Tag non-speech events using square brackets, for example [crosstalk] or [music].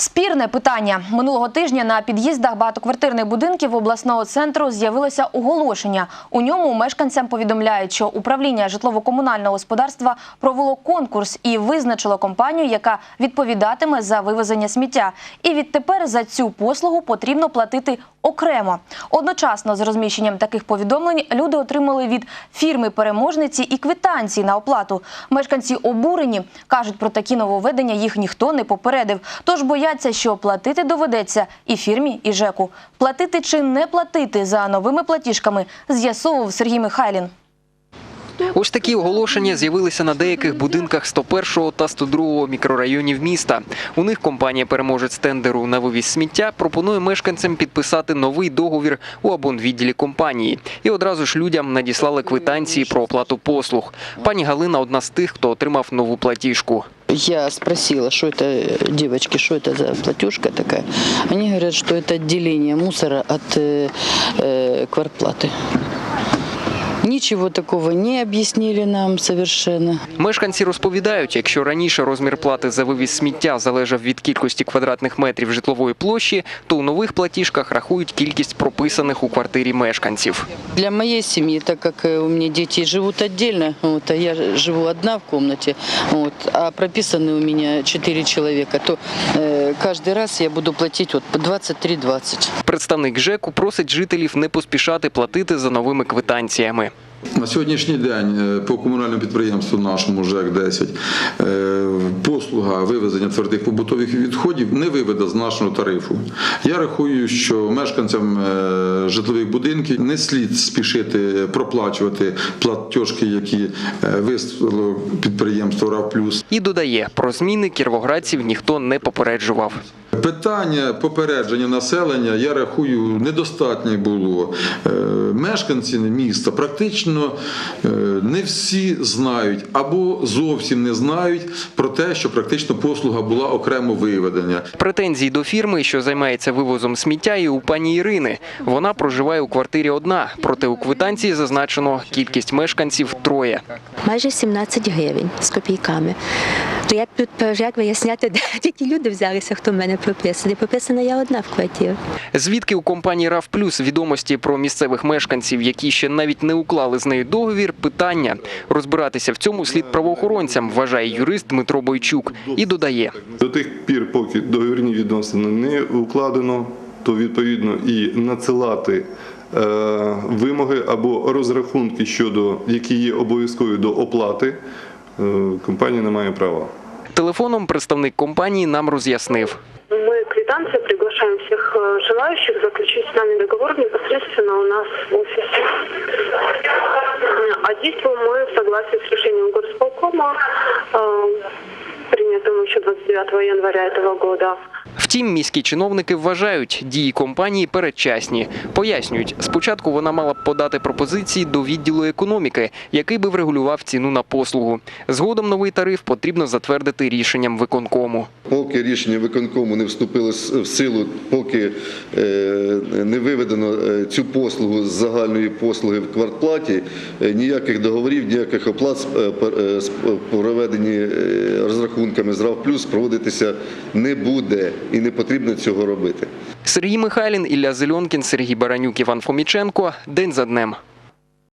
Спірне питання минулого тижня на під'їздах багатоквартирних будинків обласного центру з'явилося оголошення. У ньому мешканцям повідомляють, що управління житлово-комунального господарства провело конкурс і визначило компанію, яка відповідатиме за вивезення сміття. І відтепер за цю послугу потрібно платити окремо. Одночасно з розміщенням таких повідомлень люди отримали від фірми переможниці і квитанції на оплату. Мешканці обурені кажуть, про такі нововведення їх ніхто не попередив. Тож бояться, що платити доведеться і фірмі, і ЖЕКу. Платити чи не платити за новими платіжками з'ясовував Сергій Михайлін. Ось такі оголошення з'явилися на деяких будинках 101 та 102 мікрорайонів міста. У них компанія переможець тендеру на вивіз сміття пропонує мешканцям підписати новий договір у абонвідділі компанії. І одразу ж людям надіслали квитанції про оплату послуг. Пані Галина одна з тих, хто отримав нову платіжку. Я спросила, что это, э, девочки, что это за платежка такая. Они говорят, что это отделение мусора от э, э, квартплаты. Ничего такого не объяснили нам совершенно. Мешканці розповідають, якщо раніше розмір плати за вивіз сміття залежав від кількості квадратних метрів житлової площі, то у нових платіжках рахують кількість прописаних у квартирі мешканців. Для моей семьи, так как э, у меня дети живут отдельно, вот, а я живу одна в комнате, вот, а прописаны у меня 4 человека, то э, каждый раз я буду платить вот, по 23-20. Представник ЖЕКу просить жителів не поспішати платити за новими квитанціями. На сьогоднішній день е, по комунальному підприємству нашому ЖЕК-10 е, послуга вивезення твердих побутових відходів не виведе з нашого тарифу. Я рахую, що мешканцям е, житлових будинків не слід спішити проплачувати платіжки, які вислало підприємство РАВ+. І додає, про зміни кіровоградців ніхто не попереджував. Питання попередження населення, я рахую, недостатньо було. Е, Мешканці міста практично е, не всі знають або зовсім не знають про те, що практично послуга була окремо виведення. Претензії до фірми, що займається вивозом сміття, і у пані Ірини. Вона проживає у квартирі одна, проте у квитанції зазначено кількість мешканців троє. майже 17 гривень з копійками. То як тут як виясняти, [laughs] де тільки люди взялися, хто в мене прописаний. Прописана я одна в квартирі. Звідки у компанії РАВ Плюс відомості про місцевих мешканців, які ще навіть не уклали з нею договір? Питання розбиратися в цьому слід правоохоронцям, вважає юрист Дмитро Бойчук і додає. До тих пір, поки договірні відносини не укладено, то відповідно і надсилати е, вимоги або розрахунки щодо які є обов'язкові до оплати, е, компанія не має права. Телефоном представник компанії нам роз'яснив. Мы квитанции приглашаем всех э, желающих заключить с нами договор непосредственно у нас в офисе. А действуем мы в согласии с решением горосполкома, э, принятым еще 29 января этого года. Втім, міські чиновники вважають, дії компанії передчасні. Пояснюють, спочатку вона мала б подати пропозиції до відділу економіки, який би врегулював ціну на послугу. Згодом новий тариф потрібно затвердити рішенням виконкому. Поки рішення виконкому не вступило в силу, поки е, не виведено е, цю послугу з загальної послуги в квартплаті, е, ніяких договорів, ніяких оплат проведені розрахунками з Плюс проводитися не буде і не потрібно цього робити. Сергій Михайлін, Ілля Зельонкін, Сергій Баранюк, Іван Фоміченко. День за днем.